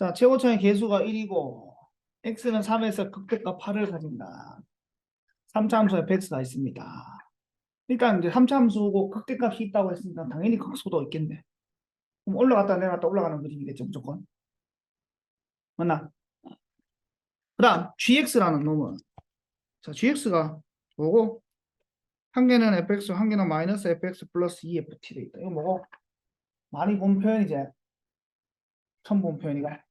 자, 최고점의 개수가 1이고 x는 3에서 극대값 8을 가진다. 3차 함수 fx가 있습니다. 일단 이제 3차 함수고 극대값이 있다고 했으니까 당연히 극소도 있겠네. 그럼 올라갔다 내려갔다 올라가는 그림이겠죠, 무조건. 맞나? 그 다음 gx라는 놈은 자, gx가 뭐고? 한 개는 fx, 한 개는 마이너스 fx 플러스 2ft 돼 있다. 이거 뭐고? 많이 본 표현이지. 처음 본 표현이가.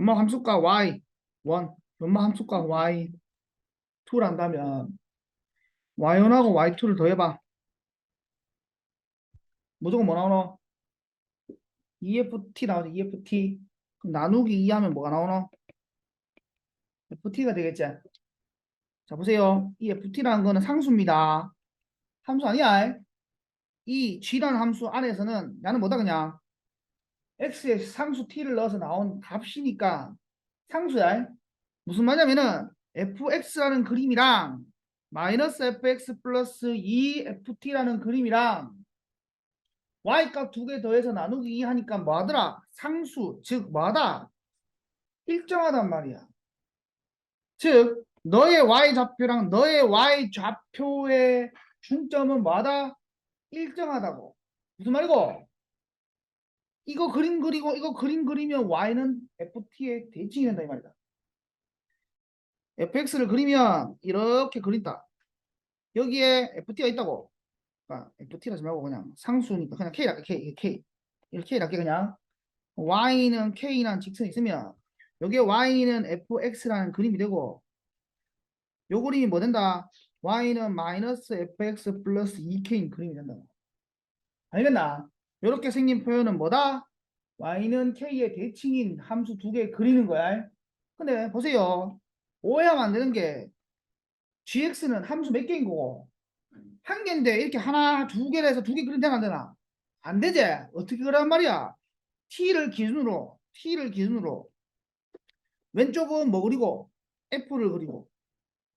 연마 함수가 y 1, 연마 함수가 y 2란다면 y1하고 y2를 더해봐. 무조건 뭐 나오노? EFT 나오지, EFT. 그럼 나누기 2 하면 뭐가 나오노? FT가 되겠지? 자, 보세요. 이 FT라는 거는 상수입니다. 함수 아니야. 이 G라는 함수 안에서는 나는 뭐다 그냥 x에 상수 t를 넣어서 나온 값이니까 상수야. 무슨 말이냐면은 fx라는 그림이랑 마이너스 fx 플러스 2ft라는 그림이랑 y 값 두 개 더해서 나누기 2 하니까 뭐하더라? 상수, 즉 뭐하다? 일정하단 말이야. 즉 너의 y 좌표랑 너의 y 좌표의 중점은 뭐하다? 일정하다고. 무슨 말이고? 이거 그림 그리고 이거 그림 그리면 y는 ft의 대칭이 된다 이 말이다. fx를 그리면 이렇게 그린다. 여기에 ft가 있다고. 아, ft라 하지 말고 그냥 상수니까 그냥 k랄게 k k 이렇게 k랄게 그냥 y는 k라는 직선이 있으면 여기에 y는 fx라는 그림이 되고 요 그림이 뭐 된다? y는 마이너스 fx 플러스 2k인 그림이 된다. 알겠나? 이렇게 생긴 표현은 뭐다? y는 k의 대칭인 함수 두 개 그리는 거야. 근데 보세요. 오해하면 안 되는 게 gx는 함수 몇 개인 거고 한 개인데 이렇게 하나 두 개를 해서 두 개 그리면 되나 안 되나? 안 되지. 어떻게 그란 말이야? t를 기준으로 t를 기준으로 왼쪽은 뭐 그리고 f를 그리고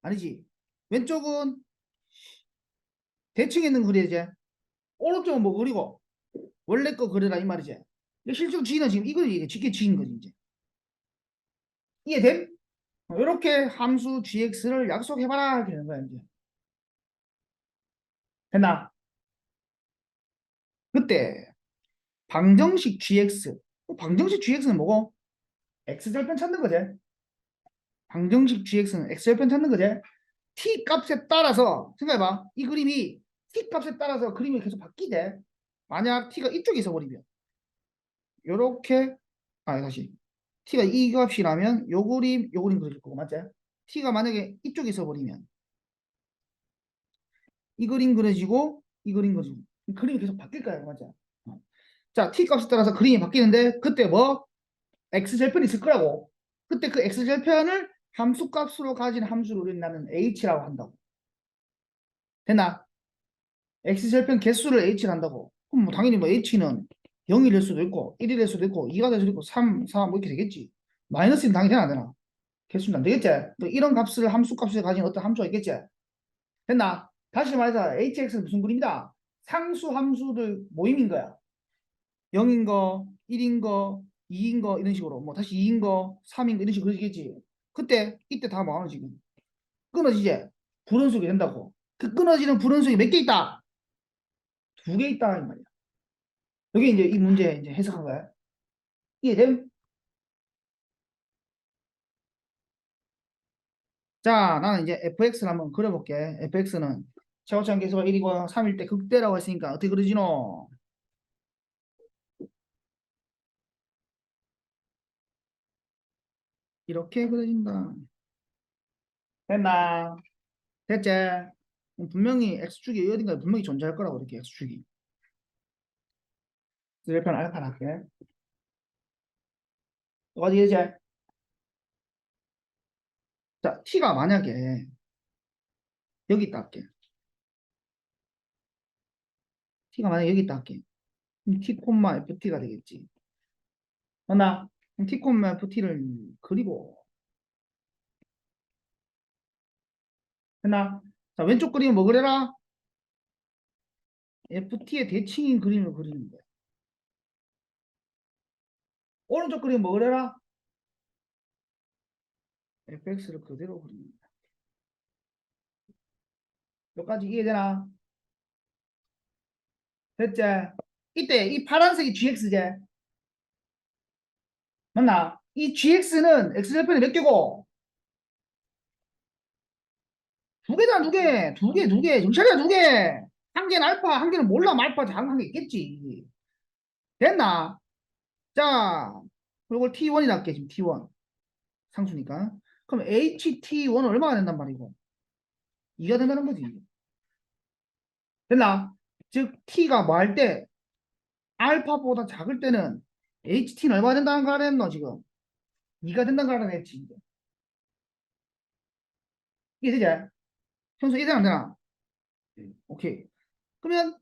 아니지. 왼쪽은 대칭 있는 그려야지. 오른쪽은 뭐 그리고 원래 거 그려라 이 말이지. 실제로 G는 지금 이거 이게 쉽게 G인 거지 이제. 이해됨? 이렇게 함수 gx를 약속해봐라 되는 거야 이제. 됐나? 그때 방정식 gx 어, 방정식 gx는 뭐고? x절편 찾는 거지. 방정식 gx는 x절편 찾는 거지. t 값에 따라서 생각해봐. 이 그림이 t 값에 따라서 그림이 계속 바뀌대. 만약 t가 이쪽에 있어 버리면 요렇게 아 다시 t가 이 값이라면 요 그림 요 그림 그릴 거고 맞지? t가 만약에 이쪽에 있어 버리면 이 그림 그려지고 이 그림 그려지고 이 그림이 계속 바뀔 거야 맞지? 어. 자 t 값에 따라서 그림이 바뀌는데 그때 뭐 x 절편이 있을 거라고 그때 그 x 절편을 함수 값으로 가진 함수를 우리는 나는 h라고 한다고 됐나? x 절편 개수를 h를 한다고 그럼 뭐 당연히 뭐 h는 0이 될 수도 있고 1이 될 수도 있고 2가 될 수도 있고 3, 4 뭐 이렇게 되겠지. 마이너스는 당연히 안 되나? 개수는 안 되겠지. 또 이런 값을 함수 값을 가진 어떤 함수가 있겠지. 됐나? 다시 말해서 hx는 무슨 그림이다? 상수 함수들 모임인 거야. 0인 거 1인 거 2인 거 이런 식으로 뭐 다시 2인 거 3인 거 이런 식으로 그려지겠지. 그때 이때 다 뭐하노 지금? 끊어지지? 불원속이 된다고. 그 끊어지는 불원속이 몇 개 있다 두 개 있다 이 말이야 여기 이제 이 문제 이제 해석한 거야. 이해됨? 자, 나는 이제 fx를 한번 그려볼게. fx는 최고점 계수가 1이고 3일 때 극대라고 했으니까 어떻게 그려지노? 이렇게 그려진다. 됐나? 됐지? 분명히 x축이 어딘가에 분명히 존재할 거라고 이렇게 x축이. 절편 알파 할게. 어디 이제 자 t가 만약에 여기 있다 할게. t가 만약에 여기 있다 할게. 그럼 t ft가 되겠지. 맞나? 그럼 t ft를 그리고 됐나? 자 왼쪽 그림은 뭐 그래라? ft의 대칭인 그림을 그리는 거야. 오른쪽 그림 뭐 그래라? fx를 그대로 그립니다. 여기까지 이해되나? 됐지? 이때 이 파란색이 gx지? 맞나? 이 gx는 x절편이 몇 개고? 두 개잖아, 두 개. 두 개, 두 개. 정찰이야, 두 개. 한 개는 알파, 한 개는 몰라, 알파, 한개 있겠지. 됐나? 자, 이걸 T1이라 할게, 지금 T1. 상수니까. 그럼 HT1은 얼마가 된단 말이고? 2가 된다는 거지. 됐나? 즉, T가 뭐 할 때, 알파보다 작을 때는 HT는 얼마가 된다는 거 알았노, 지금? 2가 된다는 거 알아냈지. 이게 되지? 현수 이해되나 안 되나? 오케이. 그러면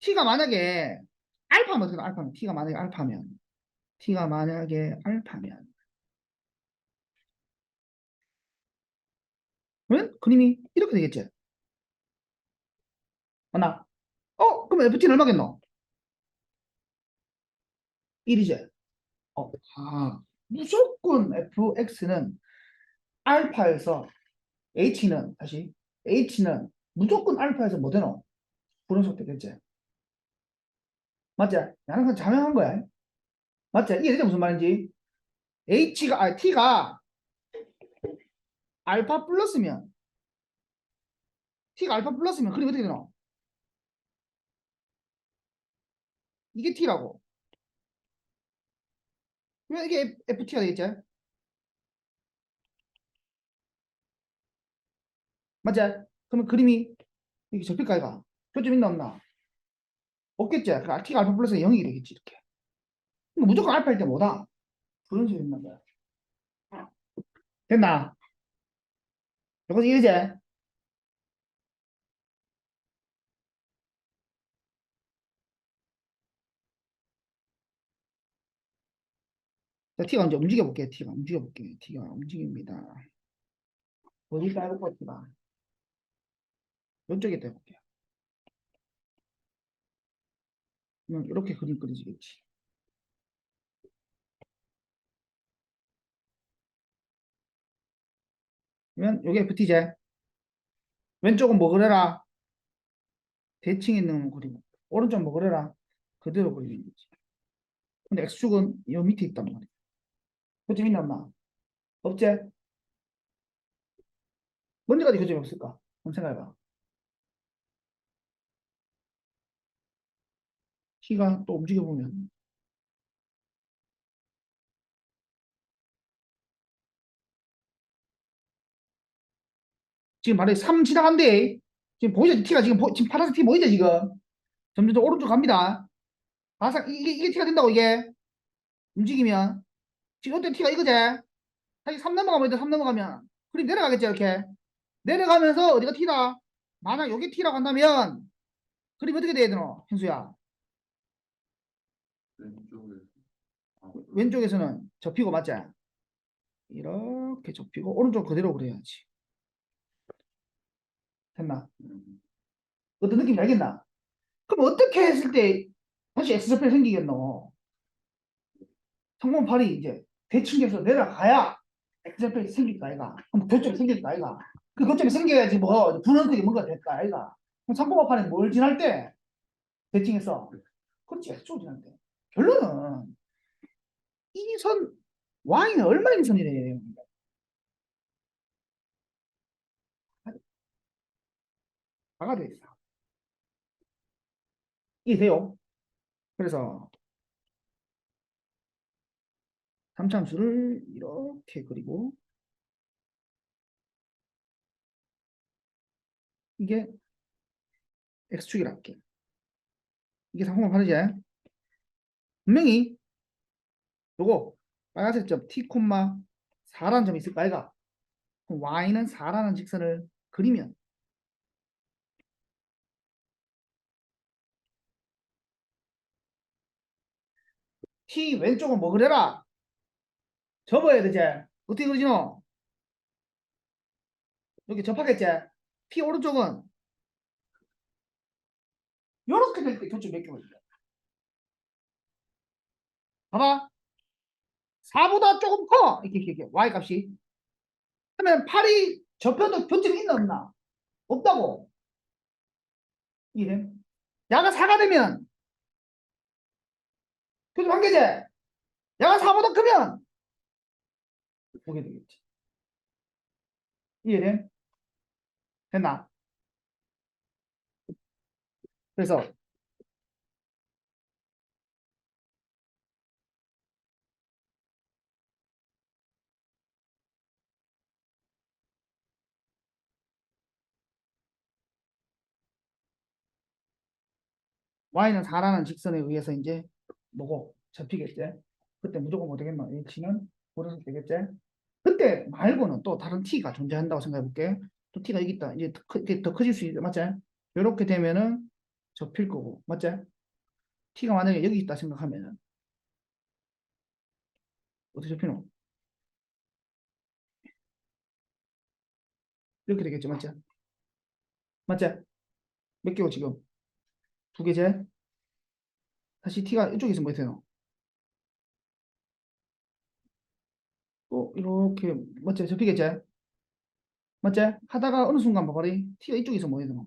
t가 만약에 알파면 어떻게 돼? 알파면 t가 만약에 알파면 t가 만약에 알파면 그러면 그림이 이렇게 되겠지? 맞나? 어? 그럼 ft는 얼마겠노? 1이지? 어, 아, 무조건 fx는 알파에서 h는 다시 h는 무조건 알파에서 뭐 되노? 불연속 되겠지? 맞지? 나는 그냥 자명한 거야. 맞지? 이해되지 무슨 말인지? h가 아 t가 알파 플러스면 t가 알파 플러스면 그림 어떻게 되노? 이게 t라고. 그러면 이게 ft가 되겠지? 맞지? 그러면 그림이 이렇게 접힐까 이가? 표점 있나 없나? 없겠지? 그러니까 t가 알파 플러스 0이 되겠지 이렇게. 그러니까 무조건 알파일 때 뭐다? 불연속이 있는 거야. 됐나? 여기서 이러지? 자, t가 이제 움직여 볼게요. t가 움직여 볼게요. t가 움직입니다. 어디 따볼까 t가? 이쪽에 떼볼게요. 그러면 이렇게 그림 그려지겠지. 그러면 여기 FTJ. 왼쪽은 뭐 그래라? 대칭 있는 그림. 오른쪽 뭐 그래라? 그대로 그리는 거지. 근데 X축은 이 밑에 있단 말이야. 교점 있나 없나? 없지? 뭔데까지 교점이 없을까? 한번 생각해봐. 키가 또 움직여보면. 지금 말해 3 지나간대. 지금 보이죠? T가 지금 보- 지금 파란색 T 보이죠 지금? 점점 더 오른쪽 갑니다. 바삭 이게 이게 T가 된다고 이게? 움직이면. 지금 어때 T가 이거지? 다시 3 넘어가면 이제 3 넘어가면. 그림 내려가겠지 이렇게? 내려가면서 어디가 T다? 만약 여기 T라고 한다면 그림 어떻게 돼야 되노 현수야 왼쪽에서 아, 왼쪽에서는 접히고 맞지? 이렇게 접히고 오른쪽 그대로 그려야지. 됐나? 음, 어떤 느낌인지 알겠나? 그럼 어떻게 했을 때 다시 X절편이 생기겠노? 성분팔이 이제 대칭에서 내려가야 X절편이 생길까 아이가? 그럼 교점이 생길까 아이가? 그 교점이 생겨야지 뭐 분원색이 뭔가 될까 아이가? 그럼 삼공합판에 뭘 지날 때? 대칭해서 그렇지 X축 지날 때 결론은 이선 Y는 얼마나 긴 선이래요? 다가 돼 있어. 이해돼요? 그래서 삼참수를 이렇게 그리고 이게 x축이라 할게. 이게 상공을 파르지? 분명히 요거 빨간색 점 t, 4라는 점이 있을까 아이가? 그럼 y는 4라는 직선을 그리면 t 왼쪽은 뭐 그래라? 접어야 되지? 어떻게 그러지노? 여기 접하겠지? t 오른쪽은 요렇게 될때 교점 몇개 걸려? 봐봐. 4보다 조금 커. 이렇게, 이렇게, 이렇게. y 값이. 그러면 8이 저편도 변질이 있나 없나? 없다고. 이래. 야가 4가 되면 표준 관계제. 야가 4보다 크면 보게 되겠지. 이해돼? 됐나? 그래서 y는 4라는 직선에 의해서 이제 뭐고 접히겠지. 그때 무조건 뭐 되겠노? h는 고려서 되겠지. 그때 말고는 또 다른 t가 존재한다고 생각해 볼게. 또 t가 여기 있다. 이제 더, 더 커질 수 있다. 맞지? 이렇게 되면은 접힐 거고. 맞지? t가 만약에 여기 있다 생각하면은 어떻게 접히노? 이렇게 되겠죠. 맞지? 맞지? 몇 개고 지금? 두 개 제? 다시 t가 이쪽에 있으면 뭐 되노? 또 이렇게 맞지? 접히겠지? 맞지? 하다가 어느 순간 봐봐리 t가 이쪽에 있으면 뭐 되노?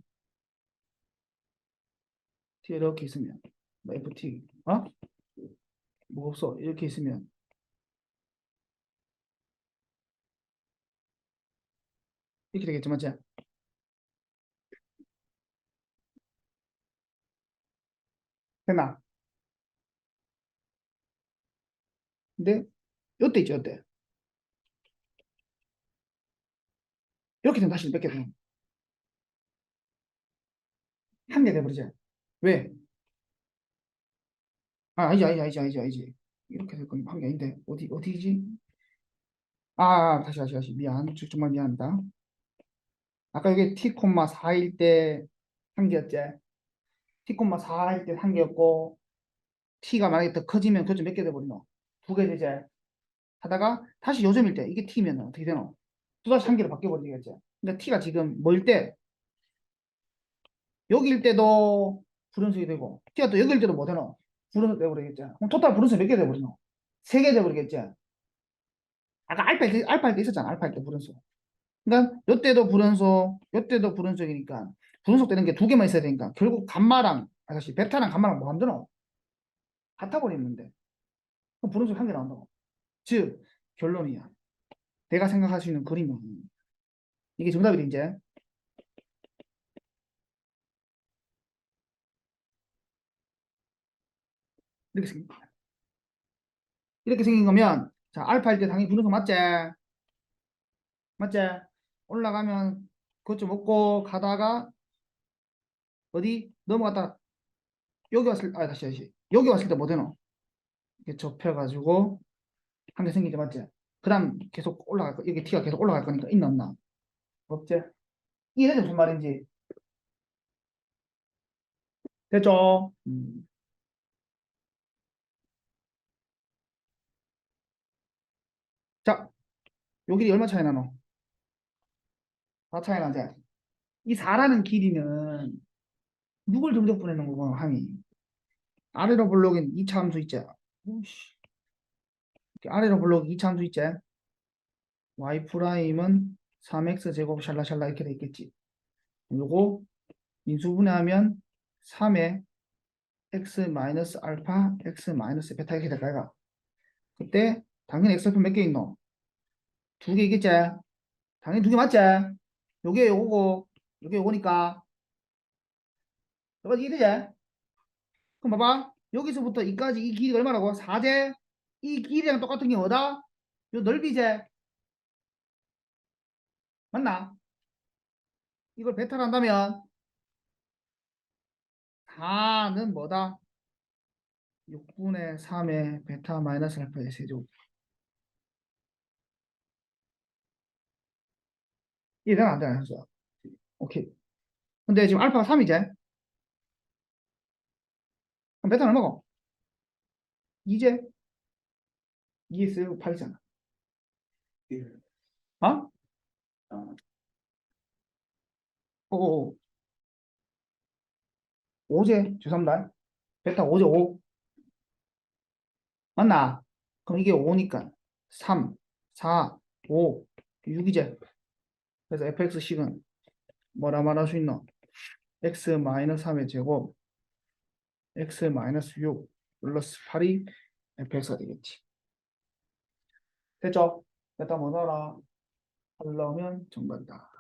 t가 이렇게 있으면 뭐 ft 어? 뭐 없어 이렇게 있으면 이렇게 되겠죠 맞지? 됐나? 근데 요때 있죠 요때. 이렇게 되면 다시 몇개 되노? 한개 돼버리지 왜? 아 아니지 아니지 아니지 아니지 아니지. 이렇게 될 거면 한게 아닌데. 어디 어디지? 아 다시 다시 다시. 미안. 저- 정말 미안합니다. 아까 이게 t, 4일 때 한 개였지 t, 4일 때한 개였고 t가 만약에 더 커지면 그점 몇 개 돼버리노? 두 개 되지 하다가 다시 요점일 때 이게 t면 어떻게 되노? 또다시 한 개로 바뀌어버리겠지 근데 t가 지금 뭐일 때 여기일 때도 불연속이 되고 t가 또 여기일 때도 뭐 되노? 불연속 돼버리겠지 그럼 토탈 불연속 몇 개 돼버리노? 세 개 돼버리겠지 아까 알파 할 때, 알파 할 때 있었잖아 알파 할 때 불연속 그러니까 요때도 불연속 요때도 불연속이니까 불연속 되는 게 두 개만 있어야 되니까 결국 감마랑 아 다시 베타랑 감마랑 뭐 만드노? 같아 버리는데 그럼 불연속 한개 나온다고 즉 결론이야 내가 생각할 수 있는 그림은 이게 정답이다 이제 이렇게 생긴 거야 이렇게 생긴 거면 자 알파 할때 당연히 불연속 맞지? 맞지? 올라가면 그것 좀 먹고 가다가 어디 넘어갔다 여기 왔을 아 다시 다시 여기 왔을 때 뭐 되노? 이렇게 접혀가지고 한 개 생기죠 맞지? 그 다음 계속 올라갈 거 여기 t가 계속 올라갈 거니까 있나 없나? 없지? 이해되죠 무슨 말인지? 됐죠? 음. 자, 요 길이 얼마 차이 나노? 4 차이 나지? 이 4라는 길이는 누굴 등적 보내는 거고 함이 아래로 블록인 2차 함수 있지? 오씨. 아래로 블록 2차 함수 있지? y 프라임은 3x 제곱 샬라샬라 이렇게 돼 있겠지. 요거 인수분해하면 3의 x 마이너스 알파 x 마이너스 베타 이렇게 될까 이가 그때 당연히 x표 몇 개 있노? 두 개 있겠지? 당연히 두 개 맞지? 요게 요거고 요게 요거니까 여기 이해되지? 그럼 봐봐 여기서부터 이까지 이 길이가 얼마라고? 4제 이 길이랑 똑같은 게 뭐다? 요 넓이제 맞나? 이걸 베타로 한다면 4는 뭐다? 6분의 3의 베타 마이너스 알파의 세제곱 이해되나 안 되나 현수야? 오케이 근데 지금 알파가 3이지? 그럼 베타는 얼마고? 2제 2s 8이잖아 어? 오, 5제 죄송합니다 베타 5제 5 맞나? 그럼 이게 5니까 3, 4, 5, 6이제. 그래서 fx식은 뭐라 말할 수 있노? x-3의 제곱 x-6 플러스 8이 fx가 되겠지. 됐죠? 됐다 뭐? 8 넣으면 정답이다.